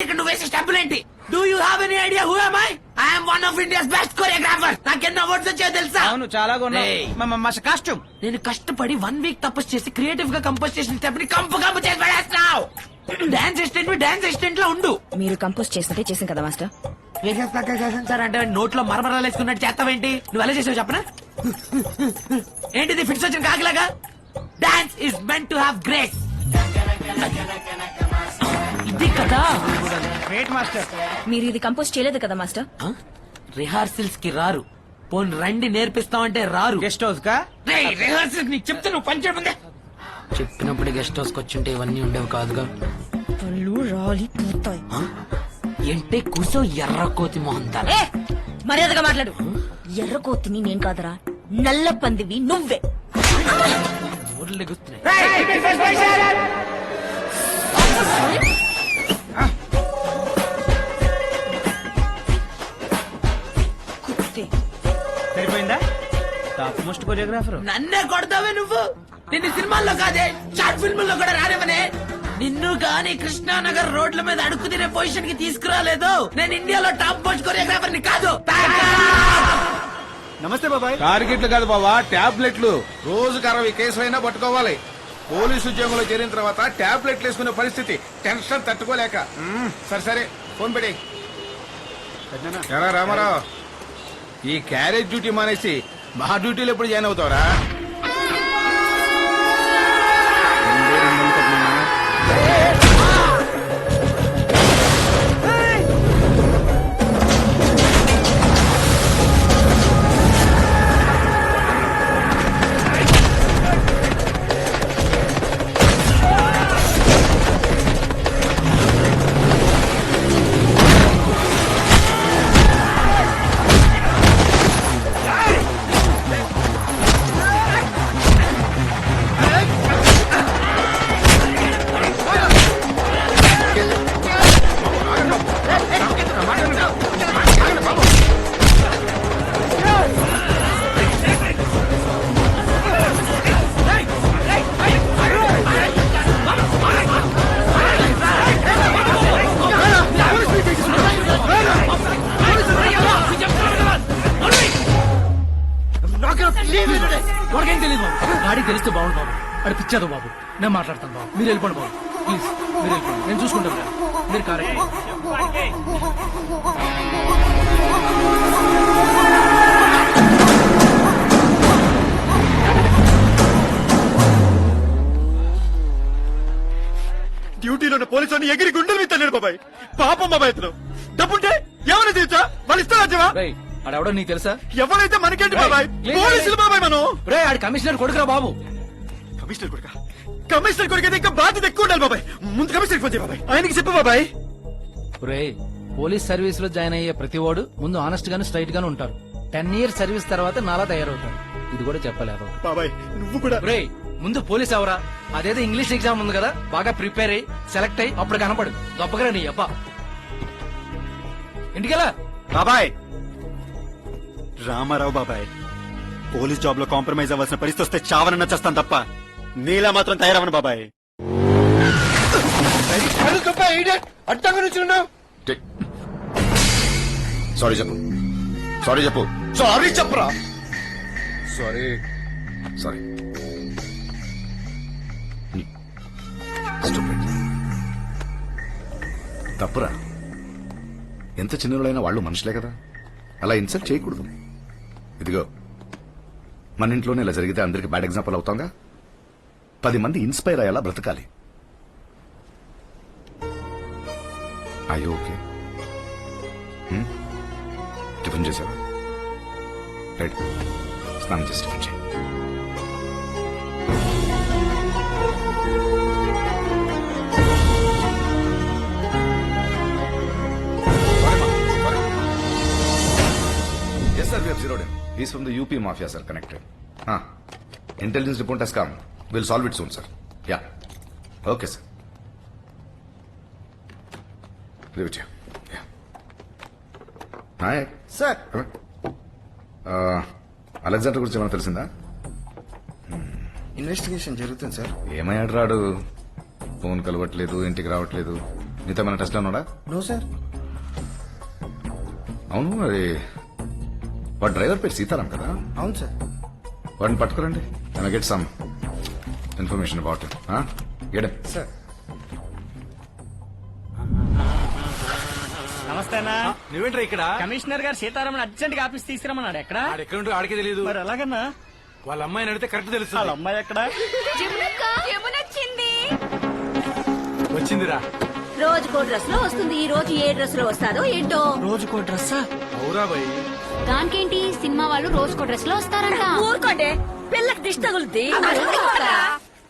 ఇక్కడ నువ్వు వేసే స్టెప్పులు ఏంటి do you have any idea who am I? I'm one of India's best choreographer నాకు ఎన్ని అవార్డ్స్ వచ్చాయో తెలుసా? అవును చాలా ఏయ్. మా కాస్ట్యూమ్ నేను కష్టపడి వన్ వీక్ తపస్సు చేసి క్రియేటివ్గా కంపోజ్ చేసిన స్టెప్ని కంపు కంపు చేసి పడేస్తున్నావు. డాన్స్ అసిస్టెంట్ డాన్స్ అసిస్టెంట్లో ఉండు. మీరు కంపోజ్ చేసినట్టే చేసాం కదా మాస్టర్. వేసేస్తాక చేసాను సార్ అంటే నోట్లో మరమరాలు వేసుకున్నట్టు చేస్తావేంటి? నువ్వు ఎలా చేసావు చెప్పనా? ఏంటిది ఫిట్స్ వచ్చిన కాకిలాగా? Dance is meant to have grace ఇది కదా గ్రేట్ మాస్టర్ మీరు ఇది కంపోజ్ చేయలేదు కదా మాస్టర్ రిహార్సల్స్కి రారు పోన్ రండి నేర్పిస్తామంటే రారు గెస్ట్ హౌస్ కా రిహార్సల్స్ నీకు చెప్తే నువ్వు పని చెప్పినప్పుడు గెస్ట్ హౌస్కి వచ్చింటే ఇవన్నీ ఉండేవి కాదుగా పళ్ళు రాలి పోతాయి ఆ? ఏంటే కూసో ఎర్ర కోతి ఏ మర్యాదగా మాట్లాడు ఎర్ర కోతిని నేను కాదరా నల్ల పందివి నువ్వే ఊర్లు టాప్ మోస్ట్ కొరియోగ్రాఫర్ నన్నే కొడతావే నువ్వు? నిన్ను సినిమాల్లో కాదే షార్ట్ ఫిల్మ్లో కూడా రానివనే నిన్ను కానీ కృష్ణానగర్ రోడ్ల మీద అడుగు తినే పొజిషన్కి తీసుకురాలేదు. నేను ఇండియాలో టాప్ మోస్ట్ కొరియోగ్రాఫర్ని కాదు. నమస్తే బాబాయ్. టార్గెట్లు కాదు బావా టాబ్లెట్లు. రోజుకు అరవై కేసులు అయినా పట్టుకోవాలి. పోలీసు ఉద్యోగంలో చేరిన తర్వాత టాబ్లెట్లు వేసుకునే పరిస్థితి టెన్షన్ తట్టుకోలేక. సరే సరే ఫోన్ పెట్టి. ఎరా రామారావు? ఈ క్యారేజ్ డ్యూటీ మానేసి మా డ్యూటీలు ఎప్పుడు జాయిన్ అవుతావరా? అది పిచ్చేదో బాబు. నేను మాట్లాడతాను బాబు. మీరు వెళ్ళిపోండి బాబు. ప్లీజ్ మీరు వెళ్ళిపోండి. నేను చూసుకుంటాను. మీరు కారు ఎక్కండి. డ్యూటీలో ఉన్న పోలీసు ఎగిరి గుండెలు మీద తన్నాడు బాబాయ్. పాపం బాబాయ్ అతను. డబ్బుంటే ఏమైనా తీర్చా వాళ్ళు ఇస్తారా జీవా రేయ్ ఆడెవడో నీకు తెలుసా? ఎవరైతే మనకేంటి బాబాయ్? పోలీసులు బాబాయ్ మనం. రే ఆడి కమిషనర్ కొడుకురా బాబు. కమిషనర్ కొడుక. కమిషనర్ కొడుకు ఇంకా బాధ్యత ఎక్కువ ఉండాలి బాబాయ్. ముందు కమిషనర్ ఫోన్ చేయి బాబాయ్. ఆయనకి చెప్పు బాబాయ్. రే పోలీస్ సర్వీస్లో జాయిన్ అయ్యే ప్రతి వాడు ముందు ఆనెస్ట్ గాను స్ట్రైట్ గాను ఉంటారు టెన్ ఇయర్స్ సర్వీస్ తర్వాత నాలా తయారవుతారు ఇది కూడా చెప్పలేదు? బాబాయ్ నువ్వు కూడా. రే ముందు పోలీస్ అవరా అదేదో ఇంగ్లీష్ ఎగ్జామ్ ఉంది కదా బాగా ప్రిపేర్ అయ్యి సెలెక్ట్ అయ్యి అప్పుడు కనపడు. గొప్పగా నీ అబ్బా. ఇంటికెలా బాబాయ్. రామారావు బాబాయ్ పోలీస్ జాబ్లో కాంప్రమైజ్ అవ్వాల్సిన పరిస్థితి వస్తే చావనన్న చేస్తాను తప్ప. నీలా మాత్రం తయారవను బాబాయ్. సారీ చెప్పు. సారీ చెప్పు. సారీ చెప్పరా. సారీ సారీ తప్పురా. ఎంత చిన్నవాళ్ళైనా వాళ్ళు మనుషులే కదా. అలా ఇన్సల్ట్ చేయకూడదు. ఇదిగో మన ఇంట్లోనే ఇలా జరిగితే అందరికి బ్యాడ్ ఎగ్జాంపుల్ అవుతాంగా పది మంది ఇన్స్పైర్ అయ్యేలా బ్రతకాలి అయ్యో ఓకే టిఫిన్ చేసావా రైట్ స్నానం చేసి టిఫిన్ చేయి yes sir we are zero den is from the UP mafia sir connected intelligence report has come has come. We'll solve it soon, sir. Yeah. Okay, sir. Leave it here. Yeah. Nayak sir Alexander గురించి ఏమైనా తెలిసిందా investigation జరుగుతుంది sir ఏమయ్యాడు రాడు phone కలవట్లేదు ఇంటికి రావట్లేదు నీతో మన టెస్ట్ ఉన్నాడా నో సార్ అవును అది వాడు డ్రైవర్ పేరు సీతారాం కదా అవును సార్ వాడిని పట్టుకోరండి I get some information about get sir నమస్తేనా నువ్వేంట్రా ఇక్కడ? కమిషనర్ గారు సీతారామన్ అర్జెంట్గా ఆఫీస్ తీసుకురమ్మన్నాడు. ఎక్కడ? ఆడెక్కడ ఆడికే తెలియదు మరి ఎలాగన్నా? వాళ్ళ అమ్మాయిని అడిగితే కరెక్ట్ వాళ్ళ తెలుస్తుంది అమ్మాయి ఎక్కడ? వచ్చిందిరా. రోజుకో డ్రెస్లో వస్తుంది. ఈ రోజు ఏ డ్రెస్లో వస్తాదో ఏంటో. రోజుకో డ్రెస్సా? అవురా బాయ్. దానికేంటి? సినిమా వాళ్ళు రోజుకో డ్రెస్లో వస్తారంట. ఊరుకోండి. పిల్లకి దిష్టి తగులుద్ది.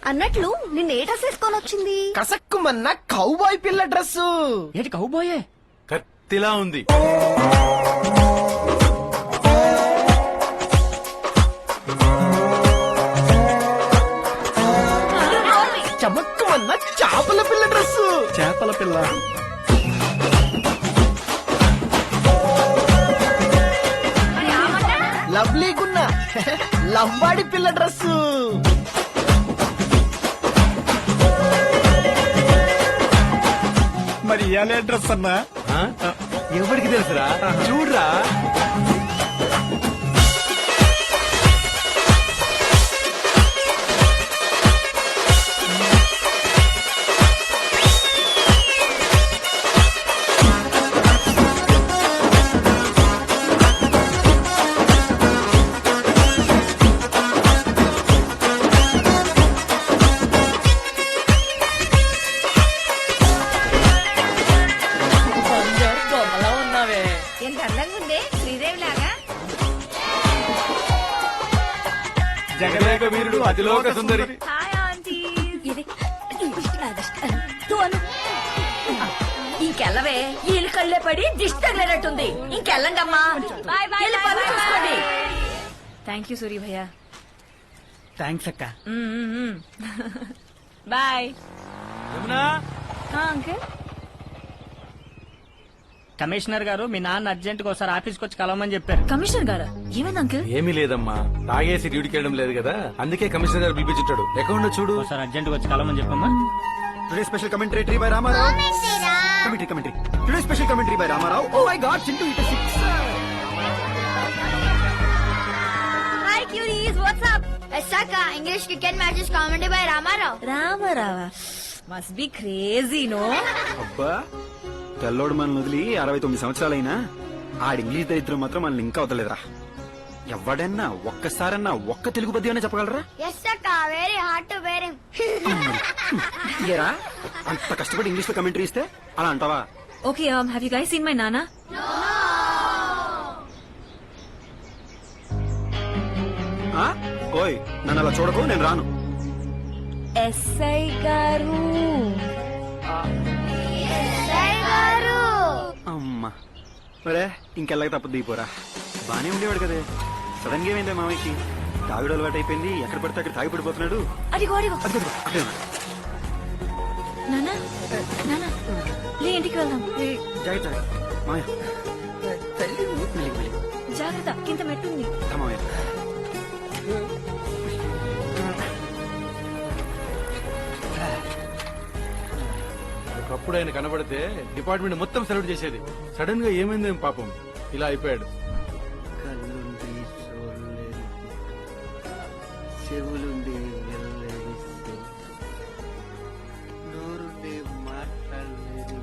అన్నట్లు నిన్న ఏ డ్రెస్ వేసుకొని వచ్చింది? కసక్కుమన్న కౌబాయ్ పిల్ల డ్రెస్ ఏంటి కౌబాయే? కత్తిలా ఉంది. చమక్కుమన్న చేపల పిల్ల డ్రెస్ చేపల పిల్ల. లవ్లీగున్న లంబాడి పిల్ల డ్రెస్ మరి ఇవాళ అడ్రస్ అన్నా. ఎవరికి తెలుసురా? చూడరా. ఎంత అందంగా ఉంది? శ్రీదేవి లాగా జగదేక వీరుడు అతిలోక సుందరి. Hi aunty. ఇది తోను. ఇంకెళ్ళవే వీళ్ళు కళ్ళే పడి దిష్టి తగిలేనట్టుంది. ఇంకెళ్ళండమ్మా పనులు చూసుకోండి. థ్యాంక్ యూ సూరి భయ్యా థ్యాంక్స్ అక్క బాయ్. అంకుల్? కమిషనర్ గారు మీ నాన్న అర్జెంట్గా ఒకసారి ఆఫీస్కి వచ్చి కలవమని చెప్పారు. కమిషనర్ గారు? ఏమైంది అంకుల్? ఏమీ లేదమ్మా. తాగేసి డ్యూటీకి వెళ్ళడం లేదు కదా. అందుకే కమిషనర్ గారు పిలిపించుంటాడు అకౌంట్ చూడు. ఒకసారి అర్జెంట్గా వచ్చి కలవమని చెప్పమ్మా. Today special commentary by Ramarao commentary commentary today special commentary by Ramarao oh my god Chintu it six hi cure is what's up ఎస్సాక English cricket matches commentary by Ramarao రామారావా? Must be crazy no అబ్బా. తెల్లోడు మనల్ని వదిలి అరవై తొమ్మిది సంవత్సరాలైనా ఆడి English దరిద్రం మాత్రం మనల్ని ఇంకా వదలలేదురా. ఎవడన్నా ఒక్కసారన్నా ఒక్క తెలుగు పద్యమైనా చెప్పగలరా? ఎస్సాక వెరీ హార్డ్ టు బేర్ ఏరా? అంత కష్టపడి ఇంగ్లీష్లో కమెంటరీ ఇస్తే అలా అంటావా? Okay have you guys seen my నానా ఆ? ఓయ్ నన్ను అలా చూడకు నేను రాను. ఎస్ఐ గారు గారు. అమ్మా. మరే ఇంకెళ్ళక తప్పదు దిగిపోరా బానే ఉండేవాడు కదే. సడన్గా ఏమైందే మామయ్యకి? తాగుడు అలవాటు అయిపోయింది. ఎక్కడ పడితే అక్కడ తాగి పడిపోతున్నాడు. నానా నానా. లే ఇంటికి వెళ్దాం. జాగ్రత్త. మామయ్య. కింద మెట్టుంది. మామయ్య. ఒకప్పుడు ఆయన కనబడితే డిపార్ట్మెంట్ మొత్తం సెలెక్ట్ చేసేది. సడన్గా ఏమైంది పాపం. ఇలా అయిపోయాడు. కళ్ళుండి చూడలేదు చెవులుండి వెళ్ళలేదు నోరుండి మాట్లాడలేదు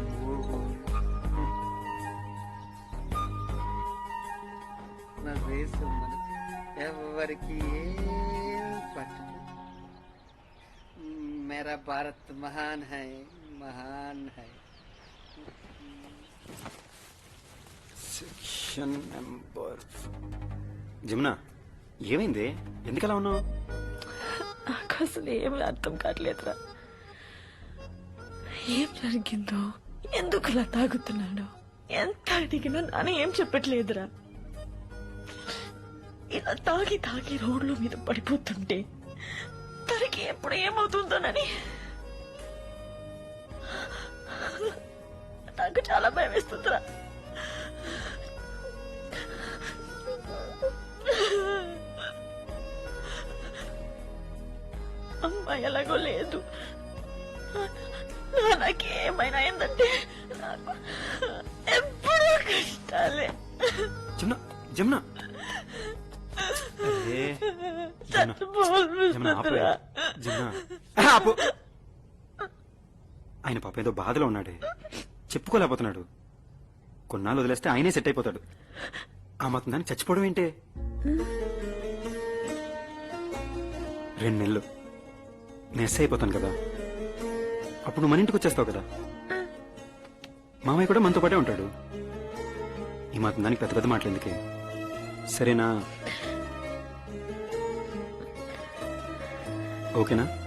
నా దేశం మనసు. ఎవరికి ఏం పట్టదు మేరా భారత్ మహాన్ హై. మహాన్ హై సెక్షన్ నెంబర్ జమున ఏమైంది? ఎందుకలా ఉన్నావు? నాకు అసలు ఏమి అర్థం కావట్లేదురా. ఏం జరిగిందో ఎందుకు ఇలా తాగుతున్నాడు ఎంత అడిగినా నాన్న ఏం చెప్పట్లేదురా. ఇలా తాగి తాగి రోడ్ల మీద పడిపోతుంటే తనకి ఎప్పుడు ఏమవుతుందోనని నాకు చాలా భయం వేస్తుందిరా. అమ్మ ఎలాగో లేదు. నా వల్ల నాకు ఏమైనా అయిందంటే నాకు ఎప్పుడూ కష్టాలే. జమున జమున. ఆయన పాప ఏదో బాధలో ఉన్నాడే. చెప్పుకోలేకపోతున్నాడు. కొన్నాళ్ళు వదిలేస్తే ఆయనే సెట్ అయిపోతాడు. ఆ మాత్రం దాన్ని చచ్చిపోవడం ఏంటే? రెండు నెలలు నేను ఎస్ అయిపోతాను కదా. అప్పుడు నువ్వు మన ఇంటికి వచ్చేస్తావు కదా. మామయ్య కూడా మనతో పాటే ఉంటాడు. ఈ మాత్రం దానికి పెద్ద పెద్ద మాటలు ఎందుకే? సరేనా? ఓకేనా?